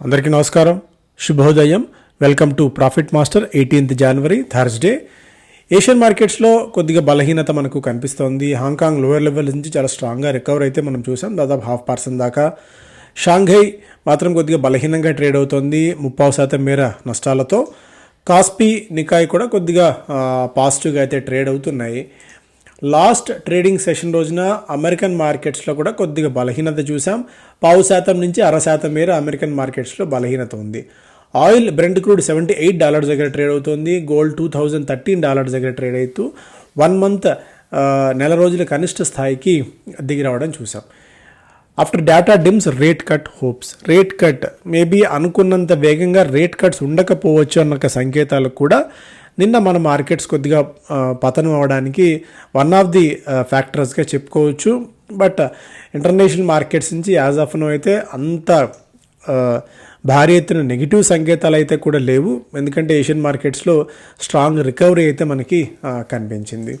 అందరికీ నమస్కారం. శుభోదయం. Welcome to profit master eighteenth January Thursday Asian మార్కెట్స్లో కొద్దిగా బలహీనత మనకు కనిపిస్తోంది. హాంకాంగ్ లోయర్ లెవెల్ నుంచి చాలా స్ట్రాంగ్గా రికవర్ అయితే మనం చూసాం. దాదాపు హాఫ్ పర్సెంట్ దాకా. షాంఘై మాత్రం కొద్దిగా బలహీనంగా ట్రేడ్ అవుతోంది. ముప్పావు శాతం మేర నష్టాలతో. కాస్పీ నికాయ్ కూడా కొద్దిగా పాజిటివ్గా అయితే ట్రేడ్ అవుతున్నాయి. లాస్ట్ ట్రేడింగ్ సెషన్ రోజున అమెరికన్ మార్కెట్స్లో కూడా కొద్దిగా బలహీనత చూసాం పావు శాతం నుంచి అర శాతం మేర అమెరికన్ మార్కెట్స్లో బలహీనత ఉంది. Oil brent crude seventy eight dollars దగ్గర ట్రేడ్ అవుతుంది. Gold two thousand thirteen dollars దగ్గర ట్రేడ్ అవుతూ వన్ మంత్ నెల రోజుల కనిష్ట స్థాయికి దిగి రావడం చూసాం after data dims rate cut hopes. Rate cut maybe అనుకున్నంత వేగంగా రేట్ కట్స్ ఉండకపోవచ్చు అన్న సంకేతాలకు సంకేతాలు కూడా నిన్న మన మార్కెట్స్ కొద్దిగా పతనం అవడానికి వన్ ఆఫ్ ది ఫ్యాక్టర్స్గా చెప్పుకోవచ్చు. బట్ ఇంటర్నేషనల్ మార్కెట్స్ నుంచి యాజ్ ఆఫ్ నో అయితే అంత భారీ ఎత్తున నెగిటివ్ సంకేతాలు అయితే కూడా లేవు. ఎందుకంటే ఏషియన్ మార్కెట్స్లో స్ట్రాంగ్ రికవరీ అయితే మనకి కనిపించింది.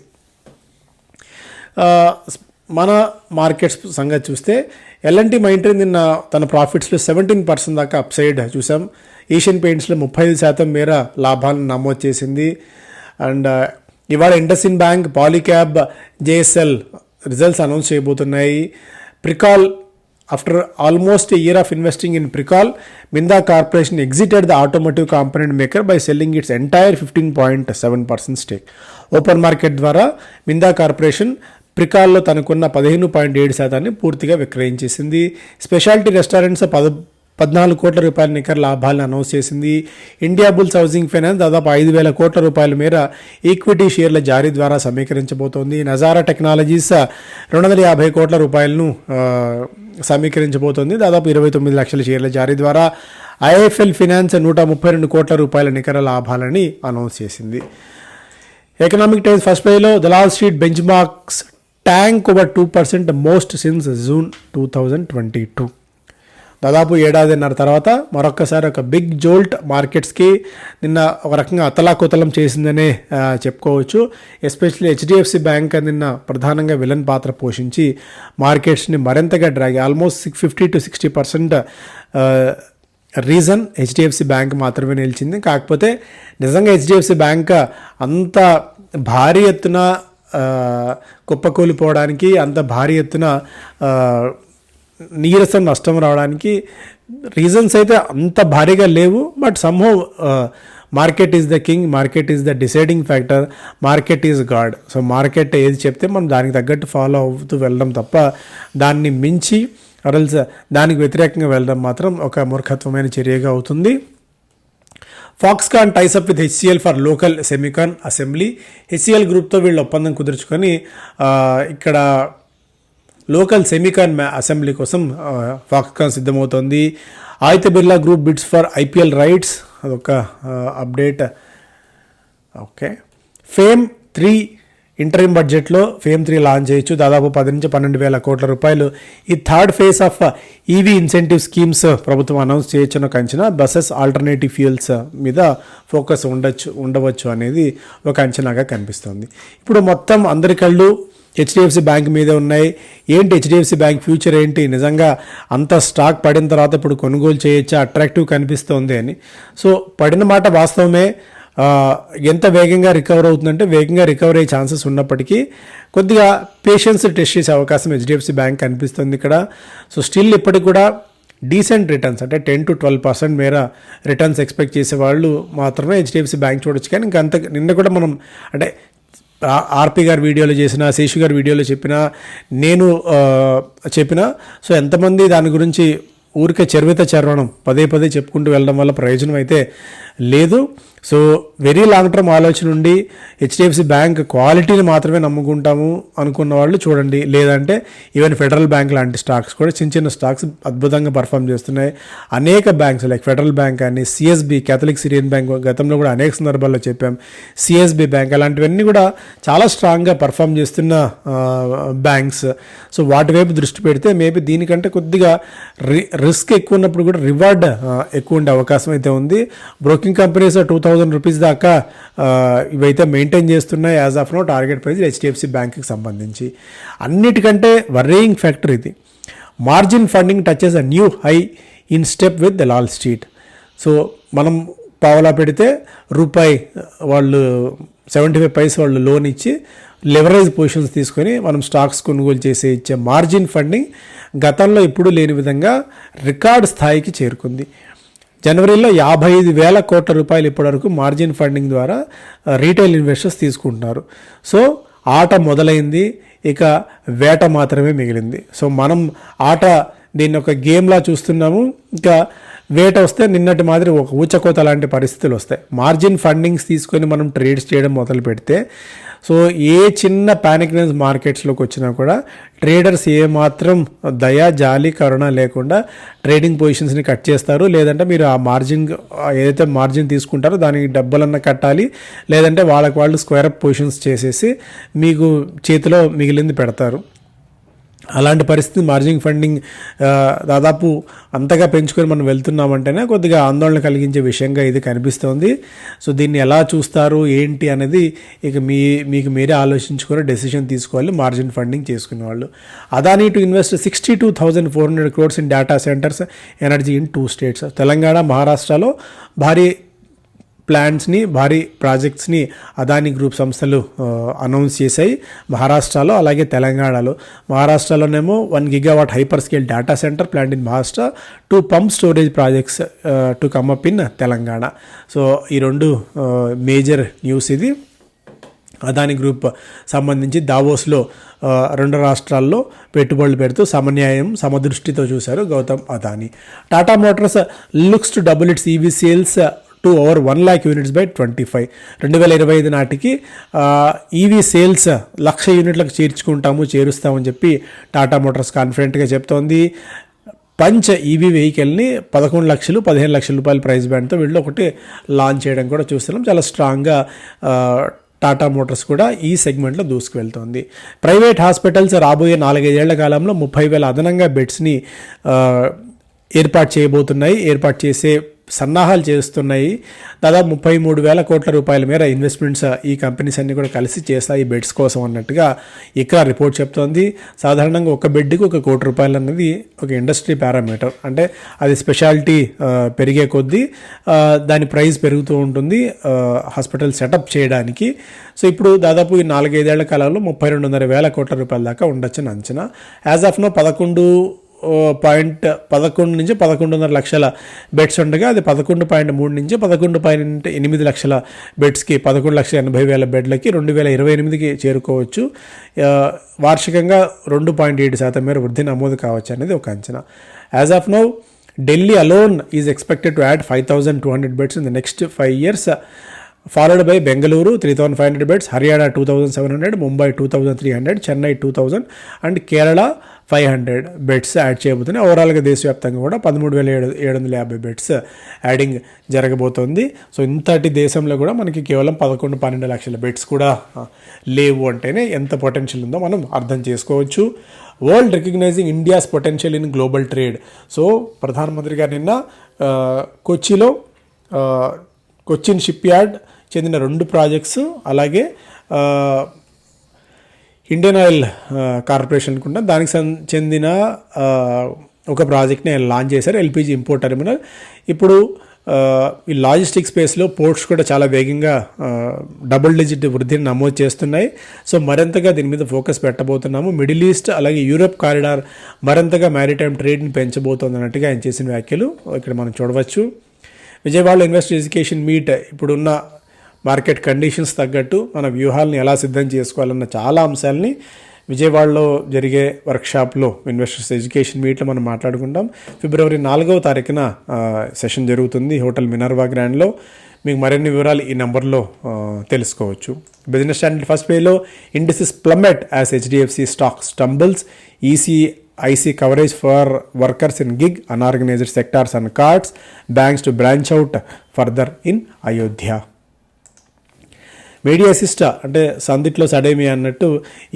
మన మార్కెట్స్ సంగతి చూస్తే ఎల్ఎన్టీ మైంట్రీ నిన్న తన ప్రాఫిట్స్లో సెవెంటీన్ పర్సెంట్ దాకా అప్సైడ్ చూసాం. ఏషియన్ పెయింట్స్లో ముప్పై ఐదు శాతం మేర లాభాలను నమోదు చేసింది. అండ్ ఇవాళ IndusInd bank Polycab JSL results announce చేయబోతున్నాయి. Pricol after almost year of investing in Pricol Minda corporation exited the automotive component maker by selling its entire fifteen point seven percent stake open market ద్వారా Minda corporation ప్రికాల్లో తనకున్న పదిహేను point ఏడు శాతాన్ని పూర్తిగా విక్రయించేసింది. Speciality restaurants పద పద్నాలుగు కోట్ల రూపాయల నికర లాభాలను అనౌన్స్ చేసింది. ఇండియా బుల్స్ హౌసింగ్ ఫైనాన్స్ దాదాపు ఐదు వేల కోట్ల రూపాయల మేర ఈక్విటీ షేర్ల జారీ ద్వారా సమీకరించబోతోంది. నజారా టెక్నాలజీస్ రెండు వందల యాభై కోట్ల రూపాయలను సమీకరించబోతోంది. దాదాపు ఇరవై తొమ్మిది లక్షల షేర్ల జారీ ద్వారా ఐఎఫ్ఎల్ ఫినాన్స్ నూట ముప్పై రెండు కోట్ల రూపాయల నికర లాభాలని అనౌన్స్ చేసింది. ఎకనామిక్ టైమ్స్ ఫస్ట్ పేజ్లో Dalal street benchmarks tank over two percent most since June two thousand twenty two. దాదాపు ఏడాదిన్నర తర్వాత మరొక్కసారి ఒక బిగ్ జోల్ట్ మార్కెట్స్కి నిన్న ఒక రకంగా అతలాకుతలం చేసిందనే చెప్పుకోవచ్చు. ఎస్పెషల్లీ హెచ్డిఎఫ్సి బ్యాంక్ నిన్న ప్రధానంగా విలన్ పాత్ర పోషించి మార్కెట్స్ని మరింతగా drag almost six fifty to sixty percent reason HDFC bank మాత్రమే నిలిచింది. కాకపోతే నిజంగా హెచ్డిఎఫ్సి బ్యాంక్ అంత భారీ ఎత్తున కుప్పకూలిపోవడానికి అంత భారీ ఎత్తున నీరసం నష్టం రావడానికి రీజన్స్ అయితే అంత భారీగా లేవు. But somehow market is the king market is the deciding factor market is god so market ఏది చెప్తే మనం దానికి తగ్గట్టు ఫాలో అవుతూ వెళ్ళడం తప్ప దాన్ని మించి అరల్స్ దానికి వ్యతిరేకంగా వెళ్ళడం మాత్రం ఒక మూర్ఖత్వమైన చర్యగా అవుతుంది. Foxconn ties up with HCL for local semicon assembly. HCL గ్రూప్తో వీళ్ళు ఒప్పందం కుదుర్చుకొని ఇక్కడ లోకల్ సెమికాన్ అసెంబ్లీ కోసం ఫాక్స్కాన్ సిద్ధమవుతోంది. Aditya Birla group bids for IPL rights అదొక update. Okay. FAME three interim బడ్జెట్లో ఫేమ్ త్రీ లాంచ్ చేయొచ్చు. దాదాపు పది నుంచి పన్నెండు వేల కోట్ల రూపాయలు. ఈ third phase of EV incentive schemes ప్రభుత్వం అనౌన్స్ చేయొచ్చున్న అంచనా బస్సెస్ ఆల్టర్నేటివ్ ఫ్యూయల్స్ మీద ఫోకస్ ఉండొచ్చు ఉండవచ్చు అనేది ఒక అంచనాగా కనిపిస్తుంది. ఇప్పుడు మొత్తం అందరి కళ్ళు హెచ్డిఎఫ్సి బ్యాంక్ మీద ఉన్నాయి. ఏంటి హెచ్డిఎఫ్సి బ్యాంక్ ఫ్యూచర్ ఏంటి? నిజంగా అంత స్టాక్ పడిన తర్వాత ఇప్పుడు కొనుగోలు చేయొచ్చా? అట్రాక్టివ్ కనిపిస్తోంది అని. సో పడిన మాట వాస్తవమే. ఎంత వేగంగా రికవర్ అవుతుందంటే వేగంగా రికవర్ అయ్యే ఛాన్సెస్ ఉన్నప్పటికీ కొద్దిగా పేషెన్స్ టెస్ట్ చేసే అవకాశం హెచ్డిఎఫ్సి బ్యాంక్ కనిపిస్తుంది ఇక్కడ. సో స్టిల్ ఇప్పటికి కూడా డీసెంట్ రిటర్న్స్ అంటే టెన్ టు ట్వెల్వ్ పర్సెంట్ మేర రిటర్న్స్ ఎక్స్పెక్ట్ చేసే వాళ్ళు మాత్రమే హెచ్డిఎఫ్సి బ్యాంక్ చూడొచ్చు. కానీ ఇంకా అంత నిన్న కూడా మనం అంటే ఆర్పి గారి వీడియోలో చేసిన శేషు గారి వీడియోలో చెప్పిన నేను చెప్పిన సో ఎంతమంది దాని గురించి ఊరికే చర్విత చర్వణం పదే పదే చెప్పుకుంటూ వెళ్ళడం వల్ల ప్రయోజనం అయితే లేదు. సో వెరీ లాంగ్ టర్మ్ ఆలోచన ఉండి హెచ్డిఎఫ్సి బ్యాంక్ క్వాలిటీని మాత్రమే నమ్ముకుంటాము అనుకున్న వాళ్ళు చూడండి. లేదంటే ఈవెన్ ఫెడరల్ బ్యాంక్ లాంటి స్టాక్స్ కూడా చిన్న చిన్న స్టాక్స్ అద్భుతంగా పర్ఫామ్ చేస్తున్నాయి. అనేక బ్యాంక్స్ లైక్ ఫెడరల్ బ్యాంక్ అని సిఎస్బి కేథలిక్ సిరియన్ బ్యాంక్ గతంలో కూడా అనేక సందర్భాల్లో చెప్పాం. సిఎస్బి బ్యాంక్ అలాంటివన్నీ కూడా చాలా స్ట్రాంగ్గా పర్ఫామ్ చేస్తున్న బ్యాంక్స్. సో వాటి వైపు దృష్టి పెడితే మేబీ దీనికంటే కొద్దిగా రి రిస్క్ ఎక్కువ ఉన్నప్పుడు కూడా రివార్డ్ ఎక్కువ ఉండే అవకాశం అయితే ఉంది. Broking companies two thousand rupees దాకా ఇవైతే మెయింటైన్ చేస్తున్నాయి as of no target price HDFC బ్యాంక్కి సంబంధించి. అన్నిటికంటే వర్రేయింగ్ ఫ్యాక్టర్ ఇది. Margin funding touches a new high in step with Lal Street. So మనం పావలా పెడితే రూపాయి వాళ్ళు సెవెంటీ ఫైవ్ పైస్ వాళ్ళు లోన్ ఇచ్చి లెవరేజ్ పొజిషన్స్ తీసుకొని మనం స్టాక్స్ కొనుగోలు చేసే ఇచ్చే మార్జిన్ ఫండింగ్ గతంలో ఇప్పుడు లేని విధంగా రికార్డ్ స్థాయికి చేరుకుంది. జనవరిలో యాభై ఐదు వేల కోట్ల రూపాయలు ఇప్పటివరకు మార్జిన్ ఫండింగ్ ద్వారా రీటైల్ ఇన్వెస్టర్స్ తీసుకుంటున్నారు. సో ఆట మొదలైంది. ఇక వేట మాత్రమే మిగిలింది. సో మనం ఆట దీన్ని ఒక గేమ్లా చూస్తున్నాము. ఇంకా వేట వస్తే నిన్నటి మాదిరి ఒక ఊచకోత లాంటి పరిస్థితులు వస్తాయి. మార్జిన్ ఫండింగ్స్ తీసుకొని మనం ట్రేడ్స్ చేయడం మొదలు పెడితే సో ఏ చిన్న ప్యానిక్నెన్స్ మార్కెట్స్లోకి వచ్చినా కూడా ట్రేడర్స్ ఏమాత్రం దయ జాలి కరుణ లేకుండా ట్రేడింగ్ పొజిషన్స్ని కట్ చేస్తారు. లేదంటే మీరు ఆ మార్జిన్ ఏదైతే మార్జిన్ తీసుకుంటారో దానికి డబ్బులన్నా కట్టాలి. లేదంటే వాళ్ళకి వాళ్ళు స్క్వేర్ అప్ పొజిషన్స్ చేసేసి మీకు చేతిలో మిగిలింది పెడతారు. అలాంటి పరిస్థితి మార్జిన్ ఫండింగ్ దాదాపు అంతగా పెంచుకొని మనం వెళ్తున్నామంటేనే కొద్దిగా ఆందోళన కలిగించే విషయంగా ఇది కనిపిస్తోంది. సో దీన్ని ఎలా చూస్తారు ఏంటి అనేది ఇక మీ మీకు మీరే ఆలోచించుకొని డెసిషన్ తీసుకోవాలి మార్జిన్ ఫండింగ్ చేసుకునే వాళ్ళు. Adani to invest sixty two thousand four hundred crores in data centres energy in two states Telangana మహారాష్ట్రలో భారీ ప్లాంట్స్ని భారీ ప్రాజెక్ట్స్ని అదాని గ్రూప్ సంస్థలు అనౌన్స్ చేశాయి. మహారాష్ట్రలో అలాగే తెలంగాణలో. మహారాష్ట్రలోనేమో one gigawatt hyperscale data centre plant in Maharashtra two pump storage projects to come up in Telangana. So ఈ రెండు మేజర్ న్యూస్ ఇది. అదాని గ్రూప్ సంబంధించి దావోస్లో రెండు రాష్ట్రాల్లో పెట్టుబడులు పెడుతూ సమన్యాయం సమదృష్టితో చూశారు Gautam Adani. Tata motors looks to double its EV sales to over one lakh units by twenty five రెండు వేల ఇరవై ఐదు నాటికి ఈవీ సేల్స్ లక్ష యూనిట్లకు చేర్చుకుంటాము చేరుస్తామని చెప్పి టాటా మోటార్స్ కాన్ఫిడెంట్గా చెప్తోంది. పంచ్ ఈవీ వెహికల్ని పదకొండు లక్షలు పదిహేను లక్షల రూపాయల ప్రైస్ బ్యాండ్తో వీళ్ళు ఒకటి లాంచ్ చేయడం కూడా చూస్తున్నాం. చాలా స్ట్రాంగ్గా టాటా మోటార్స్ కూడా ఈ సెగ్మెంట్లో దూసుకువెళ్తోంది. ప్రైవేట్ హాస్పిటల్స్ రాబోయే నాలుగైదేళ్ళ కాలంలో ముప్పై వేల అదనంగా బెడ్స్ని ఏర్పాటు చేయబోతున్నాయి. ఏర్పాటు చేసే సన్నాహాలు చేస్తున్నాయి. దాదాపు ముప్పై మూడు వేల కోట్ల రూపాయల మేర ఇన్వెస్ట్మెంట్స్ ఈ కంపెనీస్ అన్ని కూడా కలిసి చేస్తాయి బెడ్స్ కోసం అన్నట్టుగా ఇక్కడ రిపోర్ట్ చెప్తోంది. సాధారణంగా ఒక బెడ్కి ఒక కోటి రూపాయలు అన్నది ఒక ఇండస్ట్రీ పారామీటర్ అంటే అది స్పెషాలిటీ పెరిగే కొద్దీ దాని ప్రైస్ పెరుగుతూ ఉంటుంది హాస్పిటల్ సెటప్ చేయడానికి. సో ఇప్పుడు దాదాపు ఈ నాలుగైదేళ్ళ కాలంలో ముప్పై రెండున్నర వేల కోట్ల రూపాయల దాకా ఉండొచ్చని అంచనా. యాజ్ ఆఫ్ నో పదకొండు పాయింట్ పదకొండు నుంచి పదకొండున్నర లక్షల బెడ్స్ ఉండగా అది పదకొండు పాయింట్ మూడు నుంచి పదకొండు పాయింట్ ఎనిమిది లక్షల బెడ్స్కి పదకొండు లక్షల ఎనభై వేల బెడ్లకి రెండు వేల ఇరవై ఎనిమిదికి చేరుకోవచ్చు. వార్షికంగా రెండు పాయింట్ ఏడు శాతం మేర వృద్ధి నమోదు కావచ్చు అనేది ఒక అంచనా. As of now Delhi alone is expected to add five thousand two hundred beds in the next five years followed by Bengaluru three thousand five hundred beds Haryana two thousand seven hundred Mumbai two thousand three hundred Chennai two thousand and Kerala five hundred beds add చేయబోతున్నాయి. ఓవరాల్గా దేశవ్యాప్తంగా కూడా పదమూడు వేల ఏడు ఏడు వందల యాభై beds adding జరగబోతోంది. సో ఇంతటి దేశంలో కూడా మనకి కేవలం పదకొండు పన్నెండు లక్షల బెడ్స్ కూడా లేవు అంటేనే ఎంత పొటెన్షియల్ ఉందో మనం అర్థం చేసుకోవచ్చు. World recognising India's potential in global trade so ప్రధానమంత్రి గారు నిన్న కొచ్చిలో కొచ్చిన్ షిప్ యార్డ్ చెందిన రెండు ప్రాజెక్ట్స్ అలాగే ఇండియన్ ఆయిల్ కార్పొరేషన్ కూడా దానికి చెందిన ఒక ప్రాజెక్ట్ని ఆయన లాంచ్ చేశారు ఎల్పిజి ఇంపోర్ట్ టెర్మినల్. ఇప్పుడు ఈ లాజిస్టిక్ స్పేస్లో పోర్ట్స్ కూడా చాలా వేగంగా డబుల్ డిజిట్ వృద్ధిని నమోదు చేస్తున్నాయి. సో మరింతగా దీని మీద ఫోకస్ పెట్టబోతున్నాము. మిడిల్ ఈస్ట్ అలాగే యూరప్ కారిడార్ మరింతగా మ్యారిటైమ్ ట్రేడ్ని పెంచబోతోంది అన్నట్టుగా ఆయన చేసిన వ్యాఖ్యలు ఇక్కడ మనం చూడవచ్చు. విజయవాడలో ఇన్వెస్టర్ ఎడ్యుకేషన్ మీట్ ఇప్పుడున్న మార్కెట్ కండిషన్స్ తగ్గట్టు మన వ్యూహాలను ఎలా సిద్ధం చేసుకోవాలన్న చాలా అంశాలని విజయవాడలో జరిగే వర్క్షాప్లో ఇన్వెస్టర్స్ ఎడ్యుకేషన్ మీట్లో మనం మాట్లాడుకుంటాం. ఫిబ్రవరి నాలుగవ తారీఖున సెషన్ జరుగుతుంది హోటల్ మినర్వా గ్రాండ్లో. మీకు మరిన్ని వివరాలు ఈ నెంబర్లో తెలుసుకోవచ్చు. బిజినెస్ స్టాండర్డ్ ఫస్ట్ పేలో indices plummet as HDFC stock stumbles ESIC coverage for workers in gig unorganised sectors and cards banks to branch out further in Ayodhya. Media అంటే సందిట్లో సడేమి అన్నట్టు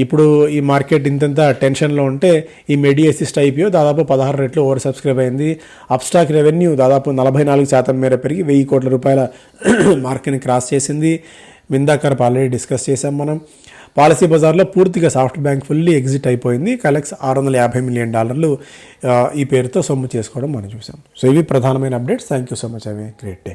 ఇప్పుడు ఈ మార్కెట్ ఇంతంత టెన్షన్లో ఉంటే ఈ మీడియా అసిస్ట్ ఐపీఓ దాదాపు పదహారు రెట్లు ఓవర్ సబ్స్క్రైబ్ అయింది. అప్స్టాక్ రెవెన్యూ దాదాపు నలభై నాలుగు శాతం మేర పెరిగి వెయ్యి కోట్ల రూపాయల మార్కెట్ని క్రాస్ చేసింది. విందాకర్ ఆల్రెడీ డిస్కస్ చేసాం మనం. పాలసీ బజార్లో పూర్తిగా సాఫ్ట్ బ్యాంక్ ఫుల్లీ ఎగ్జిట్ అయిపోయింది. కలెక్స్ ఆరు వందల యాభై మిలియన్ డాలర్లు ఈ పేరుతో సొమ్ము చేసుకోవడం మనం చూసాం సో ఇవి ప్రధానమైన updates thank you so much have a great day